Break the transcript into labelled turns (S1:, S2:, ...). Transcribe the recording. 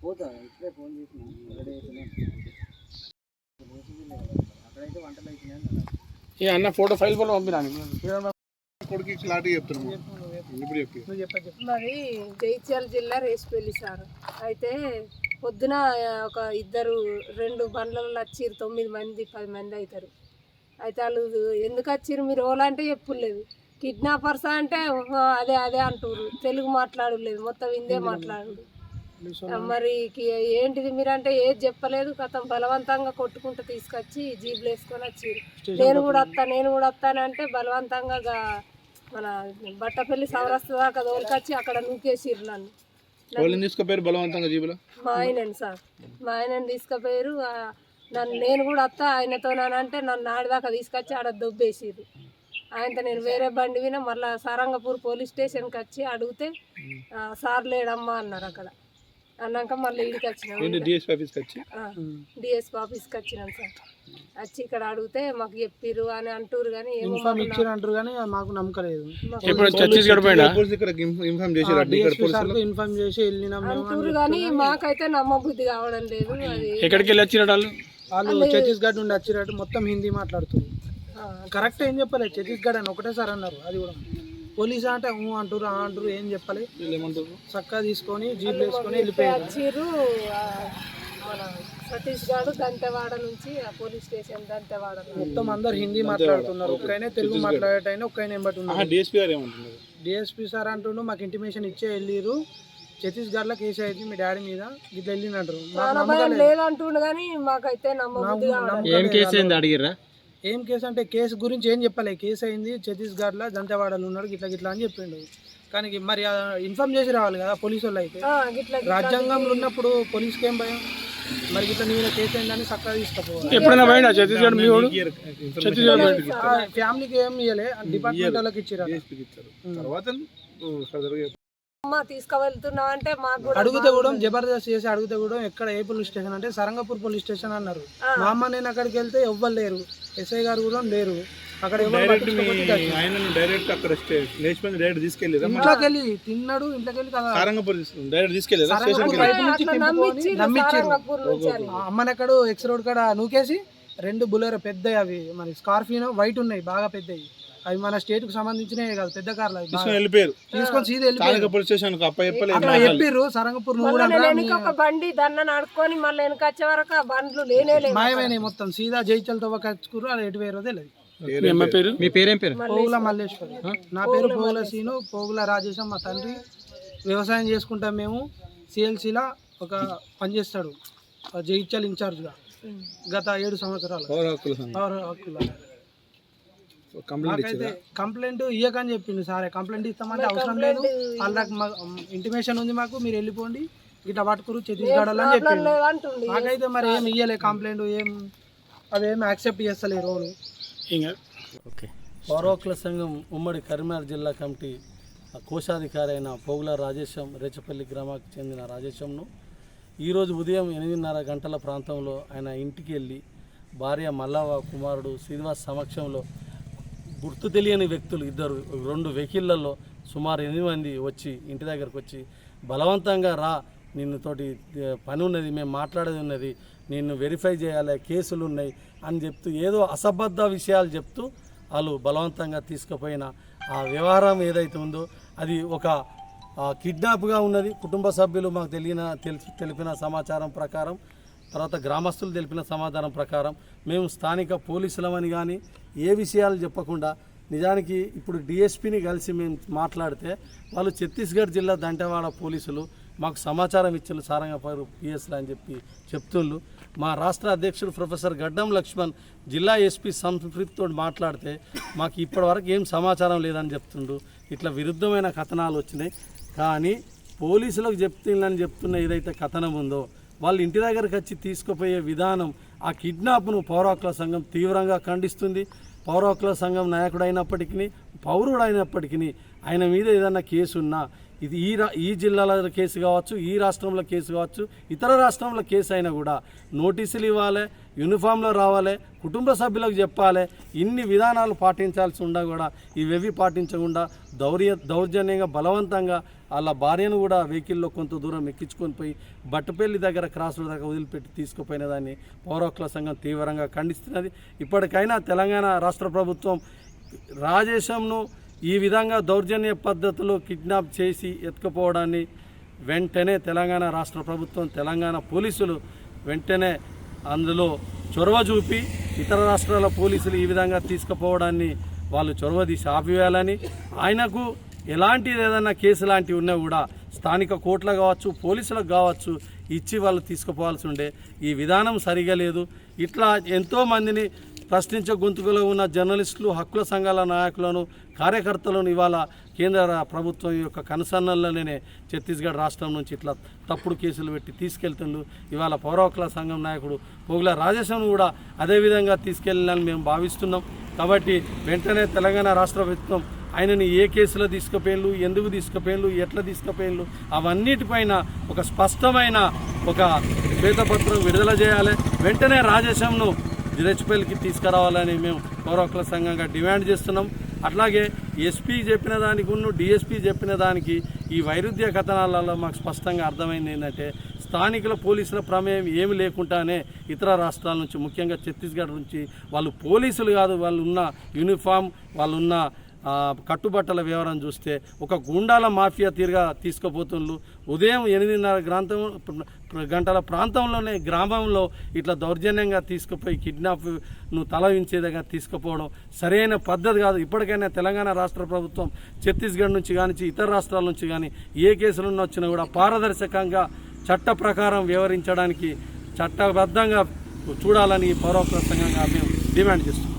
S1: పోతా ఇప్పుడే ఫోన్ చేసిన అక్కడైతే వంటలు అవుతున్నాయి
S2: ఈ అన్న ఫోటో ఫైల్ కూడా పంపినాను.
S3: కొడుకు క్లారిటీ చెప్తున్నాము ఇప్పుడు చెప్పి.
S4: మరి జైత్యాల జిల్లా రేసిపల్లి సార్. అయితే పొద్దున ఒక ఇద్దరు రెండు బండ్లలో వచ్చిర్రు తొమ్మిది మంది పది మంది అవుతారు అయితే వాళ్ళు ఎందుకు వచ్చిర్రు మీరు? ఓలంటే చెప్పులేదు కిడ్నాపర్సా అంటే "ఓహో, అదే అదే అంటారు తెలుగు మాట్లాడలేదు. మొత్తం హిందే మాట్లాడు మరి ఏంటిది మీరంటే ఏది చెప్పలేదు కథం బలవంతంగా కొట్టుకుంటూ తీసుకొచ్చి జీబులు వేసుకొని వచ్చిర్రు నేను కూడా వస్తా నేను కూడా వస్తానంటే బలవంతంగా మన బట్టపల్లి సౌరస్త దాకా తోలుకొచ్చి అక్కడ నూకేసిర్రు నన్ను.
S3: వాళ్ళని తీసుకుపోయారు బలవంతంగా జీబులో?
S4: మా ఆయనని సార్. మా ఆయనని తీసుకుపోయారు నన్ను నేను కూడా వస్తా ఆయనతో అంటే నన్ను ఆడిదాకా తీసుకొచ్చి ఆడ దొబ్బేసిర్రు. ఆయనతో నేను వేరే బండి విన మళ్ళీ సారంగపూర్ పోలీస్ స్టేషన్కి వచ్చి అడిగితే సార్ లేడమ్మా అన్నారు అక్కడ. అన్నాక మళ్ళీ ఇడికి వచ్చినాం
S3: డిఎస్పీ ఆఫీస్కి వచ్చి?
S4: డిఎస్పీ ఆఫీస్కి వచ్చినాం సార్. వచ్చి ఇక్కడ అడిగితే మాకు చెప్పిర్రు అని అంటారు కానీ
S2: ఇన్ఫామ్ ఇచ్చారు అంటారు కానీ మాకు నమ్మకం లేదు.
S4: మాకు
S5: ఇప్పుడు ఛత్తీస్గఢ్ పోయినా?
S3: పోలీస్ ఇక్కడ ఇన్ఫార్మ్ చేశారు ఇక్కడ
S2: డిఎస్పీ సార్
S3: పోలీసులు
S2: ఇన్ఫామ్ చేసి వెళ్ళినాం
S4: అంటారు కానీ మాకైతే నమ్మబుద్ధి కావడం లేదు అది.
S5: ఎక్కడికి వెళ్ళి వచ్చిన వాళ్ళు?
S2: వాళ్ళు ఛత్తీస్గఢ్ నుండి వచ్చినట్టు మొత్తం హిందీ మాట్లాడుతున్నారు. కరెక్ట్ ఏం చెప్పలేదు. ఛత్తీస్గఢ్ అని ఒకటే సార్ అన్నారు. అది కూడా. పోలీస్ అంటే ఊ అంటారు ఆ అంటారు ఏం చెప్పాలి?
S3: వీళ్ళు ఏమంటారు
S2: చక్కగా తీసుకొని జీప్ వేసుకొని వెళ్ళిపోయారు.
S4: మన ఛత్తీస్గఢ్ దంతెవాడ నుంచి ఆ పోలీస్ స్టేషన్ దంతెవాడ
S2: మొత్తం అందరు హిందీ మాట్లాడుతున్నారు. ఒక్కైనా తెలుగు మాట్లాడేటైనా ఒక్కైనా ఎంబటి ఉన్నారు
S3: డిఎస్పీ గారు ఏమంటున్నారు?
S2: డిఎస్పీ సార్ అంటుండు మాకు ఇంటిమేషన్ ఇచ్చే వెళ్ళిరు ఛత్తీస్గఢ్లో కేసు అయింది మీ డాడీ మీద. ఇట్లా వెళ్ళినట్టు.
S4: లేదంటుండు కానీ మాకైతే
S2: నమ్మకం
S5: ఏం. కేసు అయింది అడిగిర్రా?
S2: ఏం కేసు అంటే కేసు గురించి ఏం చెప్పలే. కేసు అయింది ఛత్తీస్గఢ్లో దంతెవాడలో ఉన్నాడు గిట్లా గిట్లా అని చెప్పిండు. కానీ మరి ఇన్ఫార్మ్ చేసి రావాలి కదా పోలీసు వాళ్ళు అయితే రాజ్యాంగంలో ఉన్నప్పుడు పోలీస్కి ఏం భయం? మరి గిట్లా నీ మీద కేసు అయిందని చక్కగా తీసుకుపోవాలి.
S5: ఎప్పుడైనా పోయినా ఛత్తీస్గఢ్ మీ
S3: ఛత్తీస్గఢ్
S2: ఫ్యామిలీకి ఏం ఇవ్వలే డిపార్ట్మెంట్ వాళ్ళకి ఇచ్చారు.
S3: తర్వాత
S4: అమ్మ తీసుకువెళ్తున్నావు అంటే మాకు కూడా
S2: అడిగితే కూడా జబర్దస్త్ చేసి అడిగితే కూడా ఎక్కడ ఏ పోలీస్ స్టేషన్ అంటే సరంగపూర్ పోలీస్ స్టేషన్ అన్నారు. మా అమ్మ నేను అక్కడికి వెళ్తే ఎవ్వరు లేరు. ఎస్ఐ గారు కూడా లేరు. అక్కడ ఎవరు
S3: డైరెక్ట్ మీ డైరెక్ట్ అక్కడ డైరెక్ట్ తీసుకెళ్ళేదా?
S2: ఇంట్లోకి వెళ్ళి తిన్నాడు ఇంట్లోకి వెళ్ళి కదా.
S3: సారంగపూర్ డైరెక్ట్ తీసుకెళ్ళేదా?
S2: అమ్మనెక్కడు ఎక్స్ రోడ్ కాడ నూకేసి రెండు బులెరో పెద్దవి అవి. మరి స్కార్పియో వైట్ ఉన్నాయి బాగా పెద్దవి. అవి మన స్టేట్కు సంబంధించినవి కాదు పెద్ద కార్లు అవి.
S3: తీసుకొని వెళ్ళిపోయారు.
S2: తీసుకొని సీదా వెళ్ళిపోయారు.
S3: పోలీస్ స్టేషన్ అప్ప చెప్పలేదు
S2: అక్కడ చెప్పిర్రు సరంగపూర్ నువ్వు
S4: మళ్ళీ
S2: కూడా
S4: నేను
S2: రా,
S4: వెనక ఒక బండి దన్న నడుకొని మళ్ళీ వెనక వచ్చే వరకు ఆ బండ్లు లేనే లేవు.
S2: మాయమైనవి మొత్తం. సీదా జైచల్ తవ్వ కచ్చుకురు అది ఎటు వేరో తెలియదు.
S5: మీ అమ్మ పేరు? మీ పేరేం పేరు?
S2: పోగుల మల్లేశ్వరి. నా పేరు పోగుల సీను పోగుల రాజేశం మా తండ్రి. వ్యవసాయం చేసుకుంటాం మేము. సిఎల్సీలో ఒక పనిచేస్తాడు జైచల్ ఇన్ఛార్జ్గా. గత ఏడు సంవత్సరాలు.
S3: పౌర హక్కుల సంఘం.
S2: పౌర హక్కుల.
S3: కంప్లైంట్
S2: కంప్లైంట్ ఇయ్యకని చెప్పిండు సారే. కంప్లైంట్ ఇస్తామంటే అవసరం లేదు. వాళ్ళకి ఇంటిమేషన్ ఉంది మాకు మీరు వెళ్ళిపోండి. ఇట్లా పట్టుకురు ఛత్తీస్గఢ్ అని చెప్పిండు.
S4: అంటుండి
S2: నాకైతే మరి ఏం ఇయ్యలే కంప్లైంట్ ఏం అవేం యాక్సెప్ట్ చేస్తలేరు రోజు
S5: ఇంకా
S6: ఓకే. పౌరవకుల సంఘం ఉమ్మడి కరీంనగర్ జిల్లా కమిటీ కోశాధికారి అయిన పోగుల రాజేశం రేచపల్లి గ్రామానికి చెందిన రాజేశంను ఈరోజు ఉదయం ఎనిమిదిన్నర గంటల ప్రాంతంలో ఆయన ఇంటికి వెళ్ళి భార్య మల్లవ కుమారుడు శ్రీనివాస్ సమక్షంలో గుర్తు తెలియని వ్యక్తులు ఇద్దరు రెండు వెహికల్లలో సుమారు ఎనిమిది మంది వచ్చి ఇంటి దగ్గరకు వచ్చి బలవంతంగా రా నిన్ను తోటి పని ఉన్నది మేము మాట్లాడేది ఉన్నది నిన్ను వెరిఫై చేయాలి కేసులు ఉన్నాయి అని చెప్తూ ఏదో అసబద్ధ విషయాలు చెప్తూ వాళ్ళు బలవంతంగా తీసుకుపోయిన ఆ వ్యవహారం ఏదైతే ఉందో అది ఒక కిడ్నాప్గా ఉన్నది. కుటుంబ సభ్యులు మాకు తెలియన తెలిపిన సమాచారం ప్రకారం తర్వాత గ్రామస్తులు తెలిపిన సమాధానం ప్రకారం మేము స్థానిక పోలీసులమని కానీ ఏ విషయాలు చెప్పకుండా నిజానికి ఇప్పుడు డిఎస్పీని కలిసి మేము మాట్లాడితే వాళ్ళు ఛత్తీస్గఢ్ జిల్లా దంటవాడ పోలీసులు మాకు సమాచారం ఇచ్చారు సారంగపారు పిఎస్లు అని చెప్పి చెప్తుండ్రు. మా రాష్ట్ర అధ్యక్షుడు ప్రొఫెసర్ గడ్డం లక్ష్మణ్ జిల్లా ఎస్పీ సంస్కృతితో మాట్లాడితే మాకు ఇప్పటివరకు ఏం సమాచారం లేదని చెప్తుండ్రు. ఇట్లా విరుద్ధమైన కథనాలు వచ్చినాయి. కానీ పోలీసులకు చెప్తుందని చెప్తున్న ఏదైతే కథనం ఉందో వాళ్ళు ఇంటి దగ్గరకు వచ్చి తీసుకుపోయే విధానం ఆ కిడ్నాప్ను పౌరాకుల సంఘం తీవ్రంగా ఖండిస్తుంది. పౌరాకుల సంఘం నాయకుడు అయినప్పటికీ పౌరుడు అయినప్పటికీ ఆయన మీద ఏదైనా కేసు ఉన్నా ఇది ఈ రా ఈ జిల్లాలో కేసు కావచ్చు ఈ రాష్ట్రంలో కేసు కావచ్చు ఇతర రాష్ట్రంలో కేసు అయినా కూడా నోటీసులు ఇవ్వాలి యూనిఫామ్లో రావాలి కుటుంబ సభ్యులకు చెప్పాలి ఇన్ని విధానాలు పాటించాల్సి ఉండా కూడా ఇవేవి పాటించకుండా దౌర్య దౌర్జన్యంగా బలవంతంగా వాళ్ళ భార్యను కూడా వెహికల్లో కొంత దూరం ఎక్కించుకొని పోయి బట్టపల్లి దగ్గర క్రాస్ రోడ్ దగ్గర వదిలిపెట్టి తీసుకుపోయిన దాన్ని పౌరకుల సంఘం తీవ్రంగా ఖండిస్తున్నది. ఇప్పటికైనా తెలంగాణ రాష్ట్ర ప్రభుత్వం రాజేశంను ఈ విధంగా దౌర్జన్య పద్ధతిలో కిడ్నాప్ చేసి ఎత్తుకుపోవడాన్ని వెంటనే తెలంగాణ రాష్ట్ర ప్రభుత్వం తెలంగాణ పోలీసులు వెంటనే అందులో చొరవ చూపి ఇతర రాష్ట్రాల పోలీసులు ఈ విధంగా తీసుకుపోవడాన్ని వాళ్ళు చొరవ తీసి ఆపివేయాలని ఆయనకు ఎలాంటిది ఏదైనా కేసు లాంటివి ఉన్నా కూడా స్థానిక కోర్టులు కావచ్చు పోలీసులకు కావచ్చు ఇచ్చి వాళ్ళు తీసుకుపోవాల్సి ఉండే ఈ విధానం సరిగా లేదు. ఇట్లా ఎంతోమందిని ప్రశ్నించే గొంతుకులో ఉన్న జర్నలిస్టులు హక్కుల సంఘాల నాయకులను కార్యకర్తలను ఇవాళ కేంద్ర ప్రభుత్వం యొక్క కనుసన్నల్లోనే ఛత్తీస్గఢ్ రాష్ట్రం నుంచి ఇట్లా తప్పుడు కేసులు పెట్టి తీసుకెళ్తుండ్రు. ఇవాళ పౌరవకుల సంఘం నాయకుడు పోగుల రాజేశం కూడా అదేవిధంగా తీసుకెళ్ళాలని మేము భావిస్తున్నాం. కాబట్టి వెంటనే తెలంగాణ రాష్ట్ర ప్రభుత్వం ఆయనని ఏ కేసులో తీసుకుపోయిన్లు ఎందుకు తీసుకుపోయిన్లు ఎట్లా తీసుకుపోయిండ్లు అవన్నిటిపైన ఒక స్పష్టమైన ఒక శ్వేతపత్రం విడుదల చేయాలి. వెంటనే రాజేశంను జిరెచ్పల్లికి తీసుకురావాలని మేము పౌరకుల సంఘంగా డిమాండ్ చేస్తున్నాం. అట్లాగే ఎస్పీ చెప్పిన దానికి ఉన్న డిఎస్పీ చెప్పిన దానికి ఈ వైరుధ్య కథనాలలో మాకు స్పష్టంగా అర్థమైంది ఏంటంటే స్థానికుల పోలీసుల ప్రమేయం ఏమి లేకుండానే ఇతర రాష్ట్రాల నుంచి ముఖ్యంగా ఛత్తీస్గఢ్ నుంచి వాళ్ళు పోలీసులు కాదు వాళ్ళు ఉన్న యూనిఫామ్ వాళ్ళు ఉన్న కట్టుబట్టల వివరం చూస్తే ఒక గుండాల మాఫియా తీరుగా తీసుకుపోతుండ్రు ఉదయం ఎనిమిదిన్నర గ్రాంతం గంటల ప్రాంతంలోనే గ్రామంలో ఇట్లా దౌర్జన్యంగా తీసుకుపోయి కిడ్నాప్ను తలవించేదిగా తీసుకుపోవడం సరైన పద్ధతి కాదు. ఇప్పటికైనా తెలంగాణ రాష్ట్ర ప్రభుత్వం ఛత్తీస్గఢ్ నుంచి కానీ ఇతర రాష్ట్రాల నుంచి కానీ ఏ కేసులు వచ్చినా కూడా పారదర్శకంగా చట్ట ప్రకారం వ్యవహరించడానికి చట్టబద్ధంగా చూడాలని పౌరప్రసంగంగా మేము డిమాండ్ చేస్తున్నాం.